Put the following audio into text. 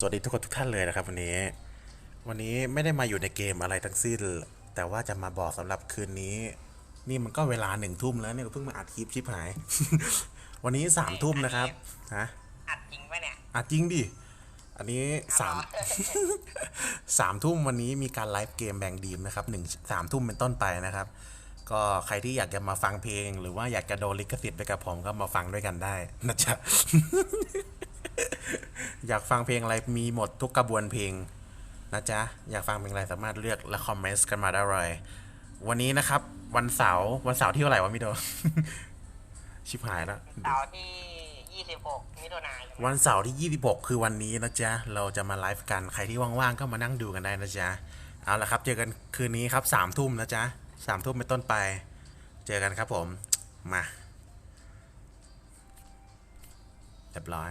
สวัสดีทุกคนทุกท่านเลยนะครับวันนี้ วันนี้ไม่ได้มาอยู่ในเกมอะไรทั้งสิ้น แต่ว่าจะมาบอกสำหรับคืนนี้ นี่มันก็เวลาหนึ่งทุ่มแล้วเนี่ยเพิ่งมาอัดคลิปชิบหาย วันนี้สามทุ่มนะครับฮะอัดจริงปะเนี่ยอัดจริงดิอันนี้สามสามทุ่มวันนี้มีการไลฟ์เกมแบ่งดีมนะครับหนึ่งสามทุ่มเป็นต้นไปนะครับ ก็ใครที่อยากจะมาฟังเพลง หรือว่าอยากจะโดนลิขสิทธิ์ไปกับผมก็มาฟังด้วยกันได้นะจ๊ะ อยากฟังเพลงอะไรมีหมดทุกกระบวนเพลงนะจ๊ะ อยากฟังเพลงอะไรสามารถเลือกและคอมเมนต์กันมาได้เลย วันนี้นะครับ วันเสาร์วันเสาร์ที่เท่าไหร่วะมิโดชิบหายแล้วเสาร์ที่ 26 มิถุนายนวันเสาร์ที่ 26 คือวันนี้นะจ๊ะ เราจะมาไลฟ์กันใครที่ว่างๆก็มานั่งดูกันได้นะจ๊ะ เอาละครับ เจอกันคืนนี้ครับสามทุ่มนะจ๊ะสามทุ่มเป็นต้นไป เจอกันครับผม มาเรียบร้อย